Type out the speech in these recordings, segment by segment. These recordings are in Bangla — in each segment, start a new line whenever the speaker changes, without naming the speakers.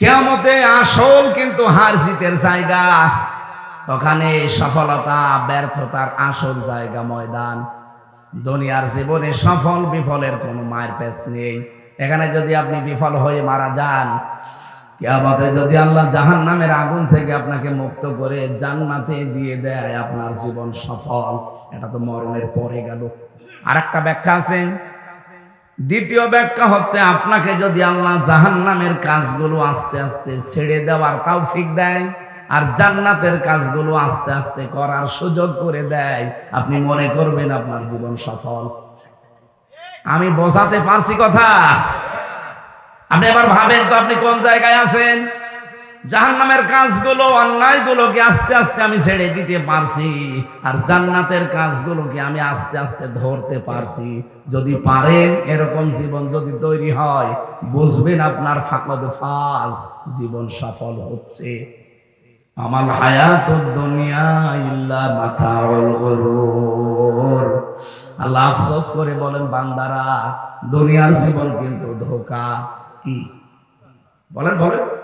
কেমতে আসল কিন্তু হার জিতের জায়গা। ওখানে সফলতা, ব্যর্থতার আসল জায়গা ময়দান। দুনিয়ার জীবনে সফল বিফলের কোনো মায়ের পেস নেই। এখানে যদি আপনি বিফল হয়ে মারা যান, কেয়ামতে যদি আল্লাহ জাহান নামের আগুন থেকে আপনাকে মুক্ত করে জান্নাতে দিয়ে দেয়, আপনার জীবন সফল। এটা তো মরণের পরে গেল। আর একটা ব্যাখ্যা আছে দ্বিতীয় ব্যাখ্যা হচ্ছে, আপনাকে যদি আল্লাহ জাহান নামের কাজগুলো আস্তে আস্তে ছেড়ে দেওয়ার তাও ফিক দেয় আর জান্নাতের কাজগুলো আস্তে আস্তে করার সুযোগ করে দেয়, আপনি মনে করবেন আপনার জীবন সফল। আমি বোঝাতে পারছি কথা? আপনি এবার ভাবেন তো আপনি কোন জায়গায় আছেন? জাহান নামের কাজগুলো, অন্যায়গুলোকে আস্তে আস্তে আমি ছেড়ে দিতে পারছি। আর জান্নাতের কাজগুলোকে আমি আস্তে আস্তে ধরতে পারছি। যদি পারেন, এরকম জীবন যদি তৈরি হয়, বুঝবেন আপনার ফাকদ ফাজ জীবন সফল হচ্ছে। আমার হায়াত দুনিয়া ইল্লা গুরুর। আল্লাহ আফসোস করে বলেন, বান্দারা, দুনিয়ার জীবন কিন্তু ধোকা। কি? বলেন বলেন।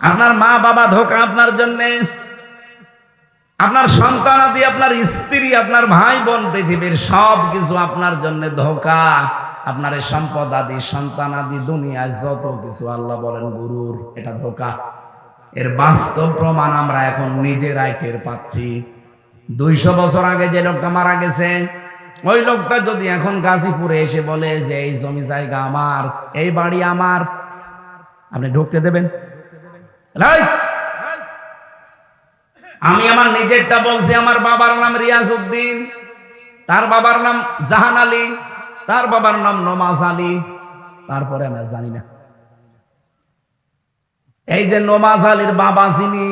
আপনার মা বাবা ধোকা আপনার জন্য। আপনার সন্তান আদি, আপনার স্ত্রী, আপনার ভাই বোন, পৃথিবীর সব কিছু আপনার জন্য ধোকা। আপনার সম্পদ আদি, সন্তান আদি, দুনিয়ায় যত কিছু আল্লাহ বলেন গুরুর, এটা ধোকা। এর বাস্তব প্রমাণ আমরা এখন নিজেরাই টের পাচ্ছি। দুইশো বছর আগে যে লোকটা মারা গেছে, ওই লোকটা যদি এখন গাজীপুরে এসে বলে যে, এই জমি জায়গা আমার, এই বাড়ি আমার। আপনি ঢুকতে দেবেন! আমি আমার নিজেরটা বলছি, আমার বাবার নাম রিয়াজ উদ্দিন তার বাবার নাম জাহান আলী, তার বাবার নাম নমাজ আলী, তারপরে আমি জানি না। এই যে নমাজ আলীর বাবা যিনি,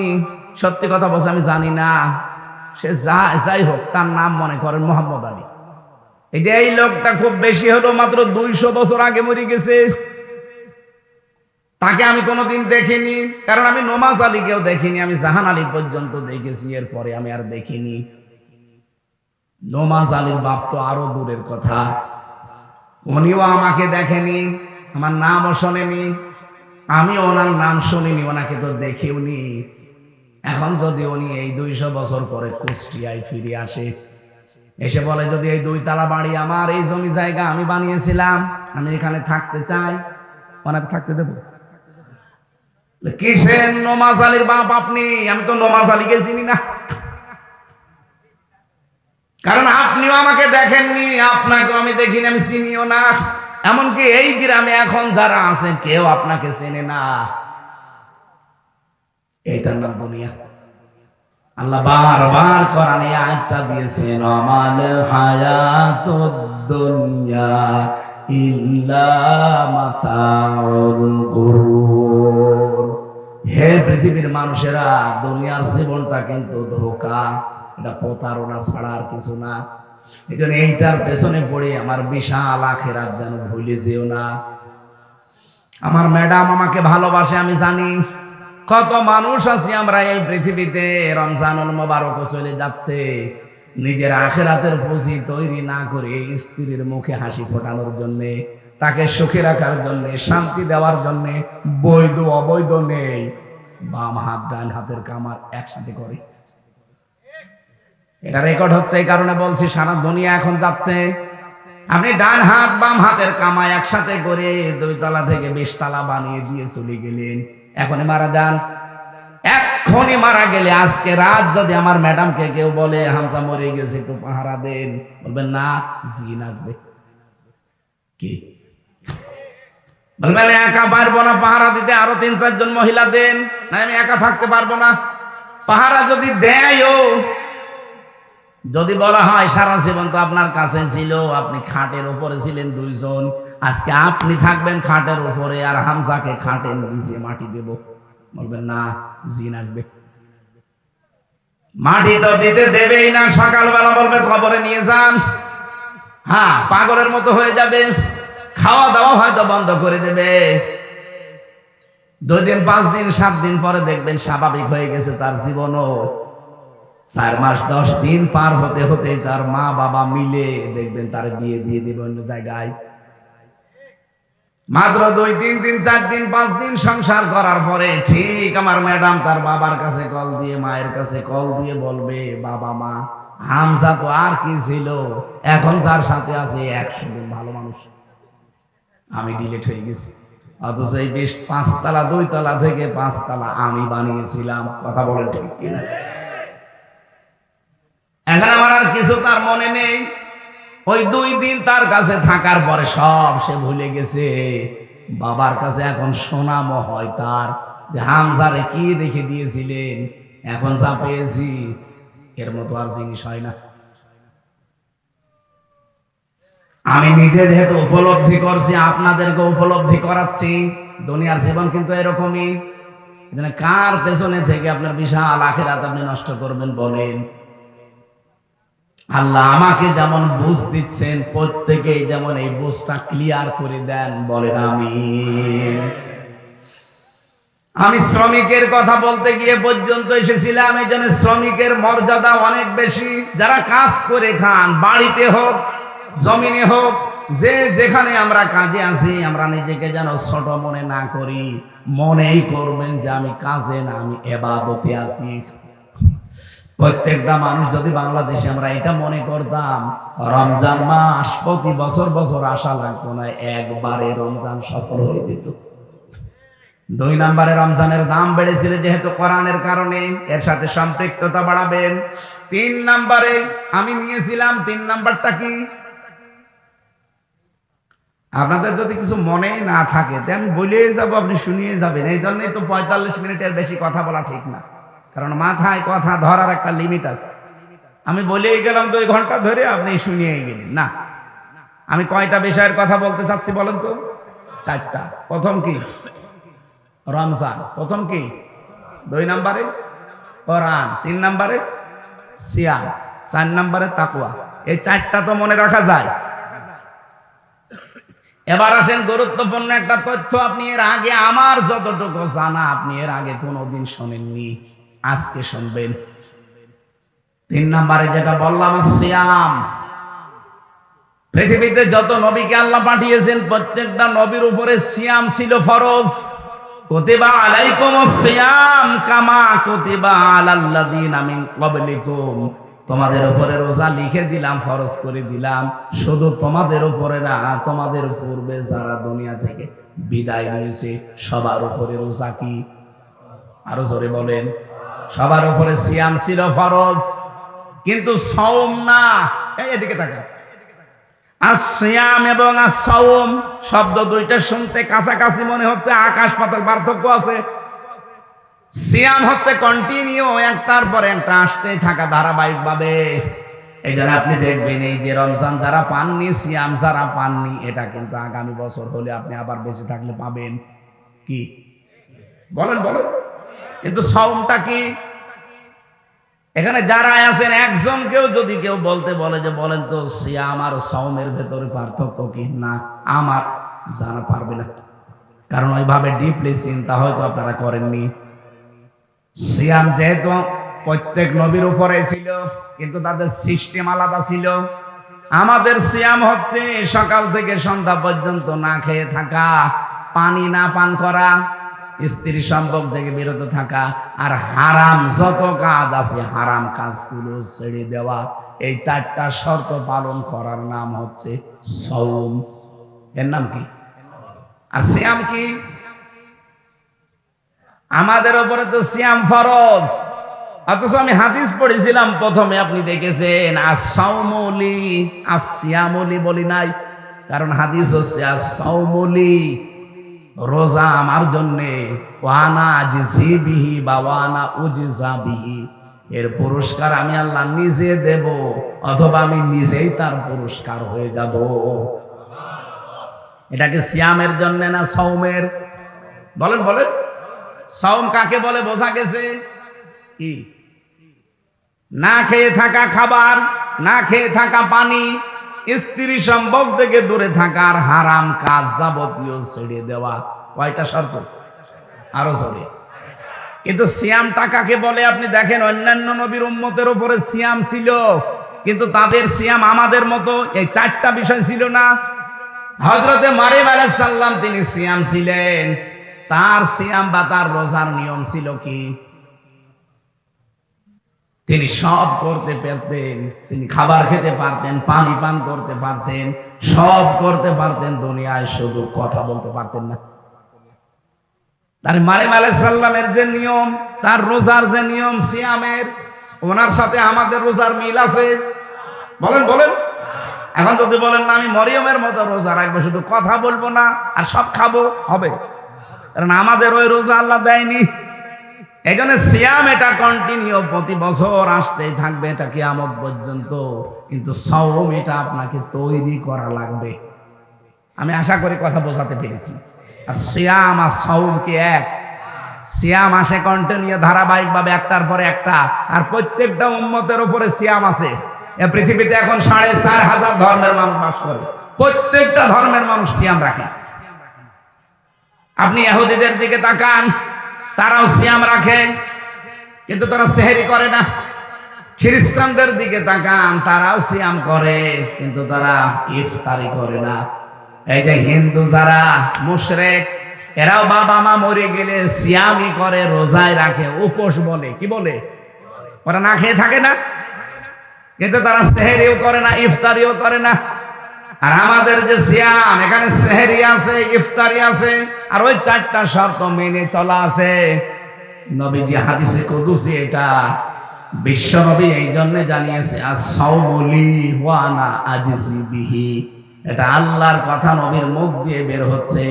সত্যি কথা বলছে, আমি জানি না। সে যা, যাই হোক, তার নাম মনে করেন মোহাম্মদ আলী। এই যে এই লোকটা খুব বেশি হলো, মাত্র দুইশো বছর আগে মরে গেছে। তাকে আমি কোনোদিন দেখিনি, কারণ আমি নমাজ আলীকেও দেখিনি, আমি জাহান আলী পর্যন্ত দেখেছি, এরপরে আমি আর দেখিনি। নমাজ আলীর বাপ তো আরও দূরের কথা। উনিও আমাকে দেখেনি, আমার নামও শোনেনি আমি ওনার নাম শুনিনি, ওনাকে তো দেখিও নি এখন যদি উনি এই দুইশো বছর পরে কুষ্টিয়ায় ফিরে আসে, এসে বলে, যদি এই দুই তালা বাড়ি আমার, এই জমি জায়গা আমি বানিয়েছিলাম, আমি এখানে থাকতে চাই। ওনাকে থাকতে দেবো? কিসের নমাজ আলীর বাপ আপনি? আমি তো আলীকে চিনি না। কারণ আপনিও আমাকে দেখেননি, আপনাকেও আমি দেখিনি, আমি চিনিও না। এমনকি এই গ্রামে এখন যারা আছে, কেউ আপনাকে চেনে না। এইটার নাম দুনিয়া। আল্লাহ দিয়েছেন আমাল দুনিয়া ইল্লা হে পৃথিবীর মানুষেরা, দুনিয়ার জীবনটা কিন্তু ধোকা। এটা প্রতারণা ছাড়া আর কিছু না। এই জন্য এইটার পেছনে পড়ে আমার বিশাল আখেরাত যেন ভুলে যেও না। আমার ম্যাডাম আমাকে ভালোবাসে, আমি জানি। কত মানুষ আছি আমরা এই পৃথিবীতে। রমজানুল মোবারক চলে যাচ্ছে। নিজের আখেরাতের পুঁজি তৈরি না করে স্ত্রীর মুখে হাসি ফোটানোর জন্য। তাকে সুখে রাখার জন্য, শান্তি দেওয়ার জন্য, বৈধ অবৈধ নেই। বাম হাত, ডান হাতের কামার একসাথে করে। এটা রেকর্ড হচ্ছে এই কারণে বলছি, সারা দুনিয়া এখন যাচ্ছে। আপনি ডান হাত, বাম হাতের কামাই একসাথে করে দুই তলা থেকে বিশ তালা বানিয়ে দিয়ে চলে গেলেন। এখনই মারা যান। এক্ষুনি মারা গেলে আজকে রাত যদি আমার ম্যাডামকে কেউ বলে হামসা মরে গেছে, একটু পাহারা দেন। বলবেন, না জি লাগবে কি? বলবেন একা পারব না, পাহারা দিতে আরও তিন চারজন মহিলা দেন। না, আমি একা থাকতে পারব না। পাহারা যদি দেয়ও, যদি বলা হয়, সারা জীবন তো আপনার কাছে ছিল, আপনি খাটের উপরে ছিলেন দুইজন, আজকে আপনি থাকবেন খাটের উপরে আর হামজাকে খাটের নিচে মাটি দেব। বলবেন না, জি লাগবে। মাটি তো দিতে দেবেই না, সকালবেলা বলবে খবরে নিয়ে যান। হ্যাঁ পাগলের মতো হয়ে যাবে। খাওয়া দাওয়া হয়তো বন্ধ করে দেবে। দুই দিন, পাঁচ দিন, সাত দিন পরে দেখবেন স্বাভাবিক হয়ে গেছে তার জীবনও। চার মাস, দশ দিন পার হতে হতে তার মা বাবা মিলে দেখবেন তার বিয়ে দিয়ে দেবে অন্য জায়গায়। মাত্র দুই তিন দিন, চার দিন, পাঁচ দিন সংসার করার পরে ঠিক আমার ম্যাডাম তার বাবার কাছে কল দিয়ে, মায়ের কাছে কল দিয়ে বলবে, বাবা, মা, হামজা তো আর কি ছিল? এখন যার সাথে আছে একশো দিন ভালো মানুষ। আমি ডিলেট হয়ে গেছি। অথচ এই বেশ পাঁচতলা দুই তলা থেকে পাঁচতলা আমি বানিয়েছিলাম। কথা বলেন ঠিক কিনা? এখন আমার আর কিছু তার মনে নেই। ওই দুই দিন তার কাছে থাকার পরে সব সে ভুলে গেছে। বাবার কাছে এখন সোনাম হয় তার। যে হামজারে কি দেখে দিয়েছিলেন? এখন যা পেয়েছি, এর মতো আর জিনিস হয় না। আমি নিজে যেহেতু উপলব্ধি করছি, আপনাদেরকে উপলব্ধি করাচ্ছি, দুনিয়ার জীবন কিন্তু এরকমই। কার পেছনে থেকে আপনার বিশাল আখেরাত আপনি নষ্ট করবেন বলেন? আল্লাহ আমাকে যেমন বুঝ দিচ্ছেন, প্রত্যেকেই যেমন এই বুঝটা ক্লিয়ার করে দেন বলেন আমি আমি শ্রমিকের কথা বলতে গিয়ে পর্যন্ত এসেছিলাম, এই জন্য শ্রমিকের মর্যাদা অনেক বেশি। যারা কাজ করে খান, বাড়িতে হোক জমিনে হোক, যে যেখানে আমরা কাজে আছি, আমরা নিজেকে যেন ছোট মনে না করি। মনেই করবেন যে আমি কাজে না, আমি এবাদতে আছি। প্রত্যেকটা মানুষ যদি বাংলাদেশে আমরা এটা মনে করতাম, রমজান মাস প্রতি বছর বছর আশা লাগতো না, একবারে রমজান সফল হয়ে যেত। দুই নম্বরে রমজানের দাম বেড়েছিল যেহেতু কোরআনের কারণে, এর সাথে সম্পৃক্ততা বাড়াবেন। তিন নম্বরে আমি নিয়েছিলাম, তিন নাম্বারটা কি? আপনাদের যদি কিছু মনে না থাকে আমি বলেই যাব, আপনি শুনিয়ে যাবেন। এই জন্যই তো পঁয়তাল্লিশ মিনিটের বেশি কথা বলা ঠিক না। কারণ মাথায় কথা ধরার একটা লিমিট আছে। আমি বলেই গেলাম দুই ঘণ্টা ধরে আপনি শুনিয়েই গেলেন। না। আমি কয়টা বিষয়ের কথা বলতে চাচ্ছি বলেন তো? চারটা। প্রথম কি? রমজান। প্রথম কি? দুই নম্বরে? কোরআন। তিন নম্বরে? সিয়াম। চার নম্বরে তাকুয়া এই চারটা তো মনে রাখা যায়। এবার আসেন, গুরুত্বপূর্ণ একটা তথ্য আপনি এর আগে আমার যতটুকু জানা, আপনি এর আগে কোনোদিন শোনেননি। আজকে শুনবেন। তিন নম্বরে যেটা বললাম, সিয়াম। পৃথিবীতে যত নবীকে আল্লাহ পাঠিয়েছেন, প্রত্যেকটা নবীর উপরে সিয়াম ছিল ফরজ। কুতিবা আলাইকুম সিয়াম কামা কুতিবা আলাল্লাযিনা মিন ক্বাবলিকুম। তোমাদের উপরে রোজা লিখে দিলাম, ফরজ করে দিলাম। শুধু তোমাদের উপরে না তোমাদের পূর্বে যারা দুনিয়া থেকে বিদায় নিয়েছে, সবার উপরে রোজা কি? আরও জোরে বলেন। সবার উপরে সিয়াম ছিল ফরজ, কিন্তু সওম না। এদিকে তাকা সিয়াম এবং আসৌম শব্দ দুইটা শুনতে কাছাকাছি মনে হচ্ছে, আকাশ পাতাল পার্থক্য আছে। সিয়াম হচ্ছে কন্টিনিউ একটার পর একটা আসতেই থাকা ধারাবাহিক ভাবে এই জন্য আপনি দেখবেন এই যে রমজান যারা পাননি, সিয়াম যারা পাননি, এটা কিন্তু আগামী বছর হলে আপনি আবার বেঁচে থাকলে পাবেন। কি? বলেন বলেন। কিন্তু সওমটা কি? এখানে যারা আছেন, একজন কেউ যদি কেউ বলতে বলে যে, বলেন তো, সিয়াম আর সৌমের ভেতরে পার্থক্য কি? না, আমার জানা পারবে না। কারণ ওইভাবে ডিপলি চিন্তা হয়তো আপনারা করেননি। সিয়াম যেহেতু প্রত্যেক নবীর উপরে ছিল, কিন্তু তাদের সিস্টেম আলাদা ছিল। আমাদের সিয়াম হচ্ছে সকাল থেকে সন্ধ্যা পর্যন্ত না খেয়ে থাকা, পানি না পান করা, স্ত্রী সম্পর্ক থেকে বিরত থাকা, আর হারাম যত কাজ আছে, হারাম কাজগুলো ছেড়ে দেওয়া। এই চারটা শর্ত পালন করার নাম হচ্ছে সৌম এর নাম কি? আর শ্যাম কি? আমাদের ওপরে তো শ্যাম ফরজ। অথচ আমি হাদিস পড়েছিলাম প্রথমে, আপনি দেখেছেন আর শ্যামলি বলি নাই। কারণ হাদিস হচ্ছে আর সৌমলি রোজা আমার জন্যে, ওয়ানা জিবিহি বা ওয়ানা উজিজাবিহি। এর পুরস্কার আমি আল্লাহ নিজে দেব, অথবা আমি নিজেই তার পুরস্কার হয়ে যাব। এটাকে সিয়ামের জন্য না সৌমের বলেন বলেন। সৌম কাকে বলে, বোঝা গেছে? কি? না খেয়ে থাকা খাবার, না খেয়ে থাকা পানি, স্ত্রী সম্ভব থেকে দূরে থাকার হারাম কাজ যাবতীয় ছেড়ে দেওয়া। কয়টা শর্ত? আরও সরে কিন্তু সিয়াম টাকাকে বলে? আপনি দেখেন, অন্যান্য নবীর উম্মতের উপরে সিয়াম ছিল, কিন্তু তাদের সিয়াম আমাদের মতো, এই চারটা বিষয় ছিল না। হজরতে মারিম আলাইসাল্লাম তিনি সিয়াম ছিলেন। তার সিয়াম বা তার রোজার নিয়ম ছিল কি? তিনি সব করতে পারতেন, তিনি খাবার খেতে পারতেন, পানি পান করতে পারতেন, সব করতে পারতেন, দুনিয়ায় শুধু কথা বলতে পারতেন না। তার মারিম আলাইসাল্লামের যে নিয়ম, তার রোজার যে নিয়ম সিয়ামের, ওনার সাথে আমাদের রোজার মিল আছে? বলেন বলেন। এখন যদি বলেন না, আমি মরিয়মের মতো রোজা রাখব, শুধু কথা বলব না, আর সব খাব, হবে। কারণ আমাদের ওই রোজা আল্লাহ দেয়নি। এই জন্য সিয়াম এটা কন্টিনিউ প্রতি বছর আসতেই থাকবে, এটা কি আমদ পর্যন্ত। কিন্তু সৌম এটা আপনাকে তৈরি করা লাগবে। আমি আশা করি কথা বোঝাতে পেরেছি। আর সিয়াম আর সৌম কি এক? সিয়াম আসে কন্টিনিউ ধারাবাহিকভাবে একটার পরে একটা, আর প্রত্যেকটা উম্মতের উপরে সিয়াম আছে। এ পৃথিবীতে এখন সাড়ে চার হাজার ধর্মের মানুষ বাস করে। প্রত্যেকটা ধর্মের মানুষ সিয়াম রাখে। আপনি এহুদিদের দিকে তাকান, তারাও সিয়াম রাখে, কিন্তু তারা সেহেরি করে না। খ্রিস্টানদের দিকে তাকান, তারাও সিয়াম করে, কিন্তু তারা ইফতারি করে না। এই যে হিন্দু যারা, মুশরেক, এরাও বাবা মা মরে গেলে সিয়ামই করে, রোজায় রাখে, উপোস বলে, কি বলে? ওরা না খেয়ে থাকে না? কিন্তু তারা সেহেরিও করে না, ইফতারিও করে না। আর আমাদের যে সিয়াম, এখানে সেহেরি আছে, ইফতারি আছে, আর ওই চারটা শর্ত মেনে চলা আছে। নবীজি হাদিসে কুদুসি এটা বিশ্ব নবী এই জন্য জানিয়েছে আর সৌমলি ওয়ানা আজিজি বিহি। এটা আল্লাহর কথা নবীর মুখ দিয়ে বের হচ্ছে।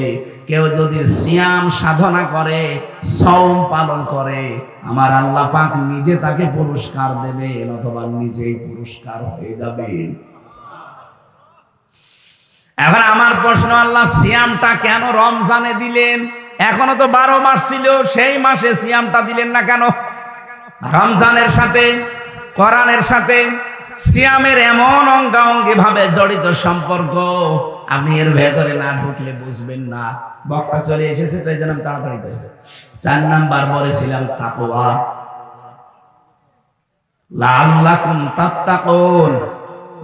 কেউ যদি সিয়াম সাধনা করে সৌম পালন করে, আমার আল্লাহ পাক নিজে তাকে পুরস্কার দেবে অথবা নিজেই পুরস্কার হয়ে যাবে এখন আমার প্রশ্ন, আল্লাহ সিয়ামটা কেন রমজানে দিলেন? এখনও তো বারো মাস ছিল, সেই মাসে সিয়ামটা দিলেন না কেন? রমজানের সাথে, কোরআনের সাথে, সিয়ামের এমন অঙ্গাঙ্গি ভাবে জড়িত সম্পর্ক, আপনি এর ভেতরে না ঢুকলে বুঝবেন না। বক্তা চলে এসেছে, তো এই জন্য তাড়াতাড়ি করছি। চার নাম্বার বলেছিলাম তাকওয়া। লাল্লাকুম তাত্তাকুন।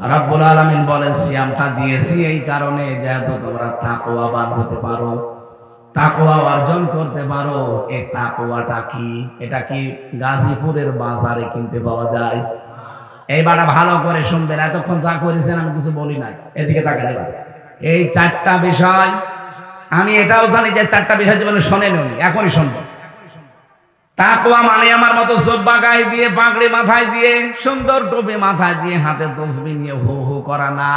রাব্বুল আলামিন বলেন, সিয়ামটা দিয়েছি এই কারণে যেহেতু তোমরা তাকওয়াবান হতে পারো, তাকওয়া অর্জন করতে পারো। এই তাকওয়াটা কি? এটা কি গাজীপুরের বাজারে কিনতে পাওয়া যায়? এইবারটা ভালো করে শুনবেন, এতক্ষণ যা করেছেন আমি কিছু বলি নাই। এদিকে এবার। এই চারটা বিষয়, আমি এটাও জানি যে চারটা বিষয় জীবনে শোনেন উনি এখনই শুনবেন তাকওয়া মানে আমার মতো জব্বা গায়ে দিয়ে পাগড়ি মাথায় দিয়ে, সুন্দর টুপি মাথায় দিয়ে হাতে তসবি নিয়ে হু হু করা না।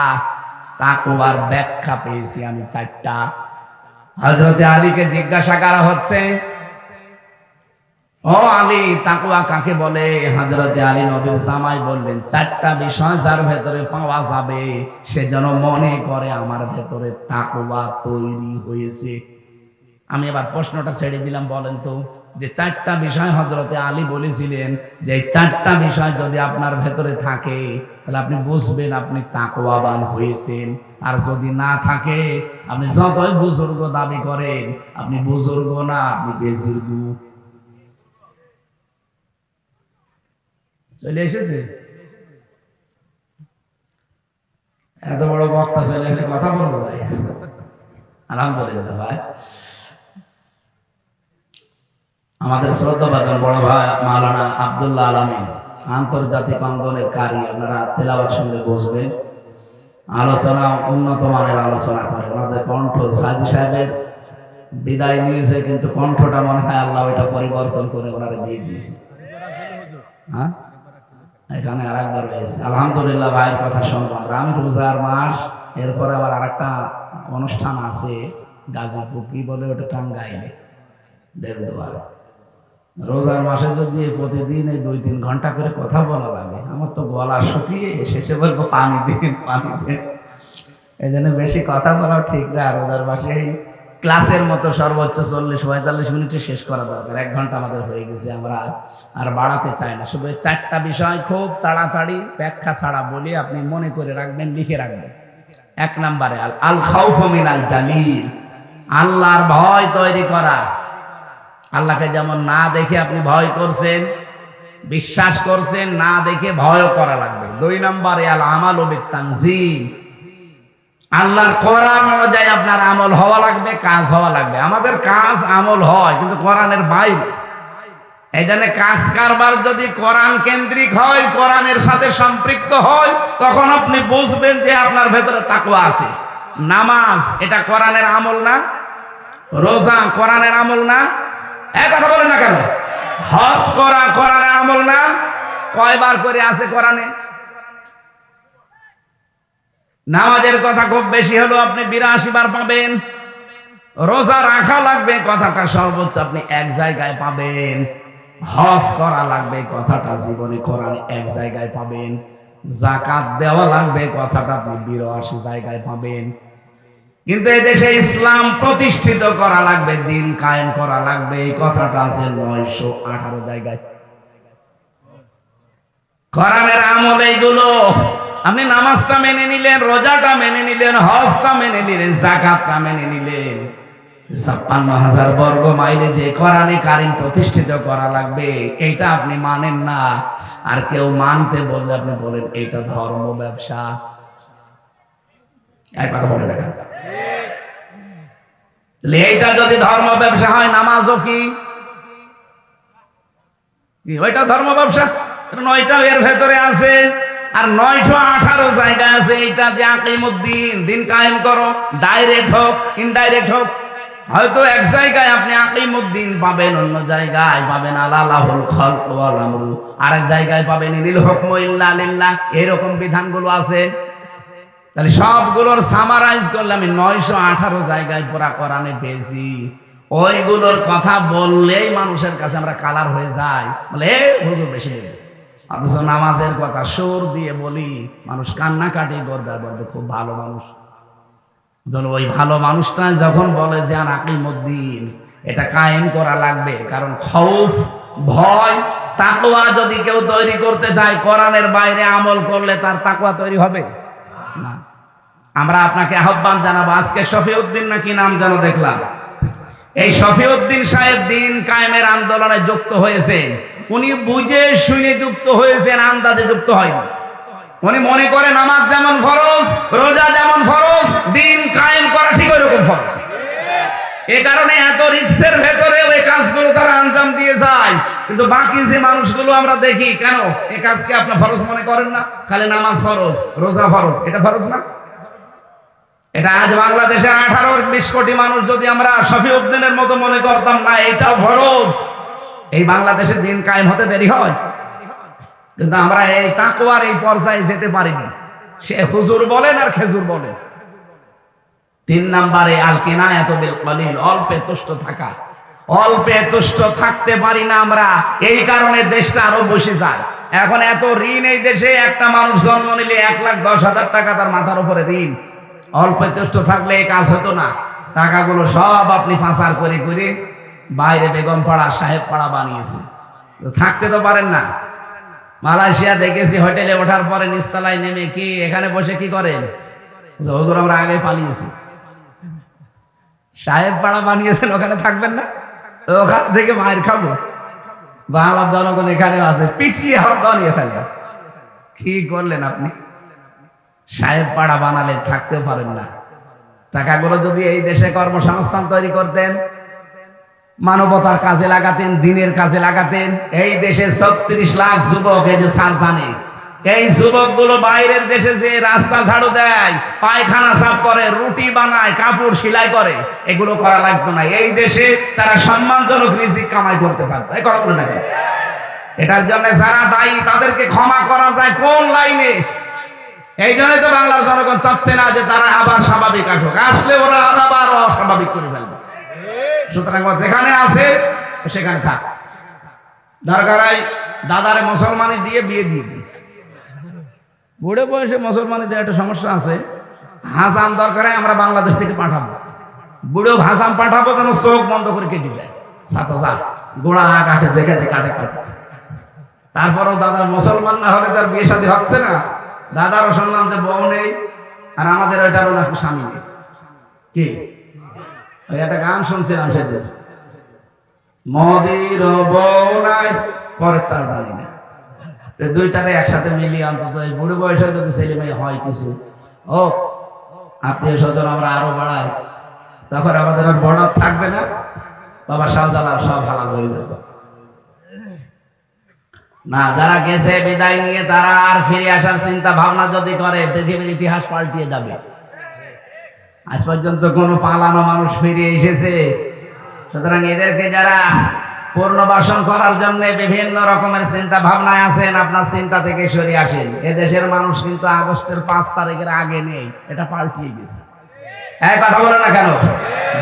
তাকওয়ার ব্যাখ্যা পেয়েছি আমি চারটা। হজরতে আলীকে জিজ্ঞাসা করা হচ্ছে, ও আলী তাকুয়া কাকে বলে? হজরতে আলী নবীর জামাই বললেন, চারটা বিষয় যার ভেতরে পাওয়া যাবে, সে যেন মনে করে আমার ভেতরে তাকুয়া তৈরি হয়েছে। আমি এবার প্রশ্নটা ছেড়ে দিলাম, বলেন তো। যে চারটা বিষয় হজরতে আলী বলেছিলেন যে এই চারটা বিষয় যদি আপনার ভেতরে থাকে, তাহলে আপনি বুঝবেন আপনি তাকওয়াবান হয়েছেন। আর যদি না থাকে, আপনি যতই বুজুর্গ দাবি করেন, আপনি বুজুর্গ না, আপনি বেজির্গ। চলে এসেছে? এত বড় বক্তা চলে এসে কথা বলা যায়। আলহামদুলিল্লাহ ভাই। আমাদের শ্রদ্ধাবাদন বড় ভাই মাওলানা আবদুল্লাহ আলমিন আন্তর্জাতিক অঙ্গনের কারি, আপনারা তেলাবাদ সঙ্গে বসবেন আলোচনা উন্নত মানের আলোচনা করে। ওনাদের কণ্ঠ সাজি সাহেবের বিদায় নিয়েছে, কিন্তু কণ্ঠটা মনে হয় আল্লাহ এটা পরিবর্তন করে ওনারে দিয়ে দিয়েছে। হ্যাঁ? এখানে আর একবার রয়েছে। আলহামদুলিল্লাহ ভাইয়ের কথা শুনব। আমরা আমি রোজার মাস, এরপরে আবার আরেকটা অনুষ্ঠান আছে, গাজীপুর, কি বলে ওটা? টাঙ্গাইলে। দেলদুয়ার। রোজার মাসে যদি প্রতিদিন এই দুই তিন ঘণ্টা করে কথা বলা লাগে, আমার তো গলা শুকিয়ে শেষে বলব, পানি দিন পানি দিন এই জন্য বেশি কথা বলাও ঠিক না, রোজার মাসে ক্লাসের মতো সর্বোচ্চ চল্লিশ, পঁয়তাল্লিশ মিনিটে শেষ করা দরকার, এক ঘণ্টা আমাদের হয়ে গেছে, আমরা আর বাড়াতে চাই না। শুধু চারটা বিষয় খুব তাড়াতাড়ি ব্যাখ্যা ছাড়া বলি, আপনি মনে করে রাখবেন, লিখে রাখবেন। এক নম্বরে, আল আল খাউফ মিন আল জালিল, আল্লাহর ভয় তৈরি করা। আল্লাহকে যেমন না দেখে আপনি ভয় করছেন, বিশ্বাস করছেন, না দেখে ভয় করা লাগবে। দুই নম্বরে আল আমাল তানজিল আল্লাহর কোরআন অনুযায়ী আপনার আমল হওয়া লাগবে, কাজ হওয়া লাগবে। আমাদের কাজ আমল হয়, কিন্তু কোরআনের বাইরে। জন্য কাজ কারবার যদি কোরআন কেন্দ্রিক হয়, কোরআনের সাথে সম্পৃক্ত হয়, তখন আপনি বুঝবেন যে আপনার ভেতরে তাকুয়া আছে। নামাজ, এটা কোরআনের আমল না। রোজা, কোরআনের আমল না। কথা বলেন না কেন? হজ করা কোরআনের আমল না। কয়বার করে আছে কোরআনে? নামাজের কথা খুব বেশি হলো আপনি বিরাশি বার পাবেন। রোজা রাখা লাগবে, কথাটা সর্বোচ্চ আপনি এক জায়গায় পাবেন। হজ করা লাগবে, কথাটা জীবনে কোরআন এক জায়গায় পাবেন। জাকাত দেওয়া লাগবে, কথাটা আপনি বিরাশি জায়গায় পাবেন। কিন্তু এই দেশে ইসলাম প্রতিষ্ঠিত করা লাগবে, দিন কায়েম করা লাগবে। এই কথাটা আছে নয়শো আঠারো জায়গায়। কোরআনের আমল এইগুলো। আপনি নামাজটা মেনে নিলেন, রোজাটা মেনে নিলেন, হজটা মেনে নিলেন, জাকাতটা মেনে নিলেন। ছাপ্পান্ন হাজার বর্গ মাইলে যে কোরআনে কারিম প্রতিষ্ঠিত করা লাগবে এটা আপনি মানেন না। আর কেউ মানতে বললে আপনি বলেন, এটা ধর্ম ব্যবসা। এক কথা দেখা এইটা যদি ধর্ম ব্যবসা হয় কি? ওইটা ধর্ম ব্যবসা? এর ভেতরে আছে, আর নয়শো আঠারো জায়গা আছে, এইটা যে আকিমুদ্দিন, দিন কায়েম করো ডাইরেক্ট হোক ইনডাইরেক্ট হোক। হয়তো এক জায়গায় আপনি আকিমুদ্দিন পাবেন, অন্য জায়গায় পাবেন আলালাহুল খলক আরেক জায়গায় পাবেন ইনিল হুকম ইল্লা লিল্লাহ। এরকম বিধানগুলো আছে। তাহলে সবগুলোর সামারাইজ করলে আমি নয়শো আঠারো জায়গায় পুরা কোরআনে পেয়েছি। ওইগুলোর কথা বললেই মানুষের কাছে আমরা কালার হয়ে যাই। বলে, এ, হুজুর বেশি বেশি অথচ নামাজের কথা সুর দিয়ে বলি, মানুষ কান্নাকাটি করবে বলবে, খুব ভালো মানুষ। ওই ভালো মানুষটা যখন বলে যে, আর আকিমুদ্দিন, এটা কায়েম করা লাগবে। কারণ খৌফ, ভয় তাকোয়া যদি কেউ তৈরি করতে চায়, কোরআনের বাইরে আমল করলে তার তাকোয়া তৈরি হবে। আমরা আপনাকে আহ্বান জানাব, আজকে শফিউদ্দিন নাকি নাম যেন দেখলাম। এই শফিউদ্দিন সাহেব দিন কায়েমের আন্দোলনে যুক্ত হয়েছে। উনি বুঝে শুনে যুক্ত হয়েছেন, আন্দাজে যুক্ত হয়নি। উনি মনে করে নামাজ যেমন ফরজ, রোজা যেমন ফরজ, দিন কায়েম করা ঠিক ওইরকম ফরজ। এ কারণে এত রিক্সের ভেতরে ওই কাজগুলো তারা আঞ্জাম দিয়ে যায়। কিন্তু বাকি যে মানুষগুলো আমরা দেখি, কেন? এ কাজকে আপনার ফরজ মনে করেন না? খালি নামাজ ফরজ, রোজা ফরজ, এটা ফরজ না? এটা আজ বাংলাদেশের আঠারো বিশ কোটি মানুষ যদি আমরা শফি উদ্দিনের মতো মনে করতাম, না, এটাও ফরজ। এই বাংলাদেশের দিন কায়েম হতে দেরি হয়। কিন্তু আমরা এই তাকুয়ার এই পর্যায়ে যেতে পারিনি। সে হুজুর বলেন আর খেজুর বলেন। তিন নাম্বারে আল কিনায়াত বিল কলিল অল্পে তুষ্ট থাকা। অল্পে তুষ্ট থাকতে পারি না আমরা। এই কারণে দেশটা আরও বসে যায়। এখন এত ঋণ এই দেশে, একটা মানুষ জন্ম নিলে এক লাখ দশ হাজার টাকা তার মাথার উপরে ঋণ। অল্পে তুষ্ট থাকলে এই কাজ হতো না। টাকাগুলো সব আপনি পাচার করে করে বাইরে বেগম পাড়া, সাহেব পাড়া বানিয়েছে। থাকতে তো পারেন না। মালয়েশিয়া দেখেছি, হোটেলে ওঠার পরে নিস্তালায় নেমে কি, এখানে বসে কি করেন? হুজুর, আমরা আগে পালিয়েছি। সাহেব পাড়া বানিয়েছেন, ওখানে থাকবেন না? ওখান থেকে মায়ের খাব। বাংলার জনগণ এখানে আছে, পিটিয়ে হাত বানিয়ে ফেলবেন কি করলেন আপনি? সাহেব পাড়া বানালে থাকতে পারেন না। টাকাগুলো যদি এই দেশে কর্মসংস্থান তৈরি করতেন, মানবতার কাজে লাগাতেন, দিনের কাজে লাগাতেন, এই দেশে ছত্রিশ লাখ যুবক, এই যে সাল জানে, এই যুবকগুলো বাইরের দেশে যে রাস্তা ঝাড়ু দেয়, পায়খানা সাফ করে, রুটি বানায়, কাপড় সেলাই করে, এগুলো করা লাগতো না। এই দেশে তারা সম্মানজনক রিজিক কামাই করতে পারতো। এই কথা বলে না এটার জন্য যারা দায়ী, তাদেরকে ক্ষমা করা যায় কোন লাইনে? এই জন্যই তো বাংলার জনগণ চাচ্ছে না যে তারা আবার স্বাভাবিক আসুক। আসলে ওরা আবার অস্বাভাবিক করে ফেলবে। সুতরাং যেখানে আছে সেখানে থাক। দরকার দাদারে মুসলমানি দিয়ে বিয়ে দিয়ে দিই বুড়ে বয়সে মুসলমানি দিয়ে একটা সমস্যা আছে। হাসান দরকার আমরা বাংলাদেশ থেকে পাঠাবো। বুড়ো হাসান পাঠাবো যেন চোখ বন্ধ করে কেটে যায়। সাথে সাথ গোড়া কাটে জেগে কাটে কাটে। তারপরেও দাদা মুসলমান না হলে তার বিয়ে শাদী হচ্ছে না। দাদারও শুনলাম যে বউ নেই, আর আমাদের ওইটারও নাকি স্বামী নেই। কি? একটা গান শুনছিলাম সেদিন। মদির বউ নাই, পরের তার জানি না। দুইটারে একসাথে মিলিয়ে অন্তত এই বুড়ো বয়সে যদি ছেলে মেয়ে হয় কিছু। ও, আত্মীয় স্বজন আমরা আরও বাড়াই। তখন আমাদের আর বর্ডার থাকবে না। বাবা শাহজালাল সব হালাল হয়ে যাবে। না, যারা গেছে বিদায় নিয়ে, তারা আর ফিরে আসার চিন্তা ভাবনা যদি করে, পৃথিবীর ইতিহাস পাল্টিয়ে যাবে। আজ পর্যন্ত কোনো পালানো মানুষ ফিরে এসেছে। সুতরাং এদেরকে যারা পুনর্বাসন করার জন্য বিভিন্ন রকমের চিন্তা ভাবনায় আছেন, আপনার চিন্তা থেকে সরে আসেন। এ দেশের মানুষ কিন্তু আগস্টের পাঁচ তারিখের আগে নেই, এটা পাল্টিয়ে গেছে। এক কথা বলে না কেন?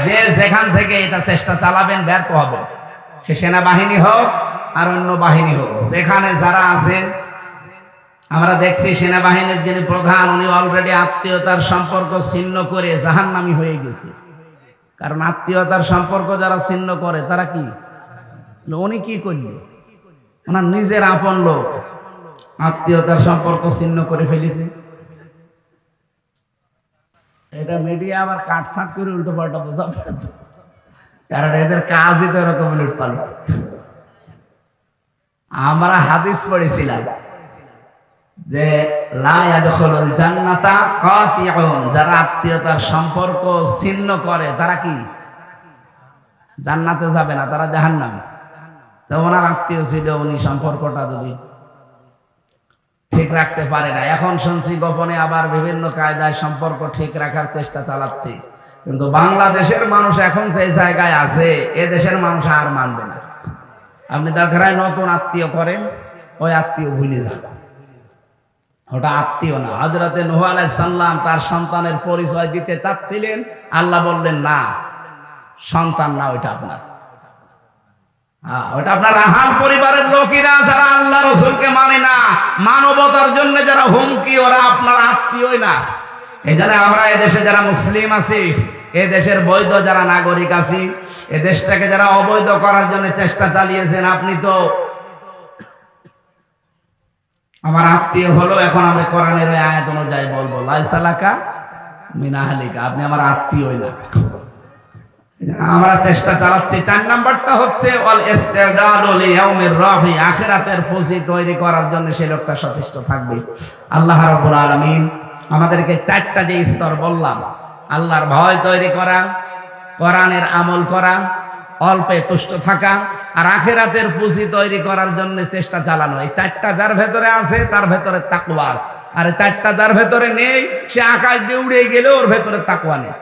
যে যেখান থেকে এটা চেষ্টা চালাবেন, ব্যর্থ হবে। সে সেনাবাহিনী হোক আর অন্য বাহিনী হোক। সেখানে যারা আছেন আমরা দেখছি সেনাবাহিনীর যিনি প্রধান, উনি অলরেডি আত্মীয়তার সম্পর্ক ছিন্ন করে জাহান্নামি হয়ে গেছে। কারণ আত্মীয়তার সম্পর্ক যারা ছিন্ন করে, তারা কি? উনি কি করল? ওনার নিজের আপন লোক আত্মীয়তার সম্পর্ক ছিন্ন করে ফেলেছে। এটা মিডিয়া আবার কাটছাট করে উল্টো পাল্টা বোঝাবে কারণ এদের কাজই তো এরকম উল্ট আমরা হাদিস পড়েছিলাম যে যারা আত্মীয়তার সম্পর্ক ছিন্ন করে, তারা কি? জান্নাতে যাবে না, তারা জাহান্নামে। তো ওনার আত্মীয় ছিল, উনি সম্পর্কটা যদি ঠিক রাখতে পারে না। এখন শুনছি গোপনে আবার বিভিন্ন কায়দায় সম্পর্ক ঠিক রাখার চেষ্টা চালাচ্ছি। কিন্তু বাংলাদেশের মানুষ এখন যে জায়গায় আছে, এ দেশের মানুষ আর মানবে না। আপনি দরকার হয় নতুন আত্মীয় করেন, ওই আত্মীয় ভুলে যান ওটা আত্মীয় না। হজরতে নুহ আলাইসাল্লাম তার সন্তানের পরিচয় দিতে চাচ্ছিলেন। আল্লাহ বললেন, না, সন্তান না, ওইটা আপনার। আপনার যারা মানে না, মানবতার জন্য যারা হুমকি, ওরা আপনার না। এখানে আমরা এদেশে যারা মুসলিম আছি এ দেশের বৈধ যারা নাগরিক আছি, এ দেশটাকে যারা অবৈধ করার জন্য চেষ্টা চালিয়েছেন, আপনি তো আমার আত্মীয় হলো এখন আমি কোরআনের আয়াত অনুযায়ী বলব লাইসালাকা মিনাহালিকা আপনি আমার আত্মীয়ই না। আমরা চেষ্টা চালাচ্ছি, চার নাম্বারটা হচ্ছে অল ইস্তেদাদু লিয়াউমির রাহি, আখিরাতের পুঁজি তৈরি করার জন্য সেই লোকটা সচেষ্ট থাকবে। আল্লাহ রাব্বুল আলামিন আমাদেরকে চারটা যে স্তর বললাম আল্লাহর ভয় তৈরি করা, কোরআনের আমল করা, অল্পে তুষ্ট থাকা আর আখেরাতের পুঁজি তৈরি করার জন্য চেষ্টা চালানো। এই চারটা যার ভেতরে আছে, তার ভেতরে তাকুয়া আছে। আর চারটা যার ভেতরে নেই, সে আকাশ দিয়ে উড়ে গেলে ওর ভেতরে তাকুয়া নেই।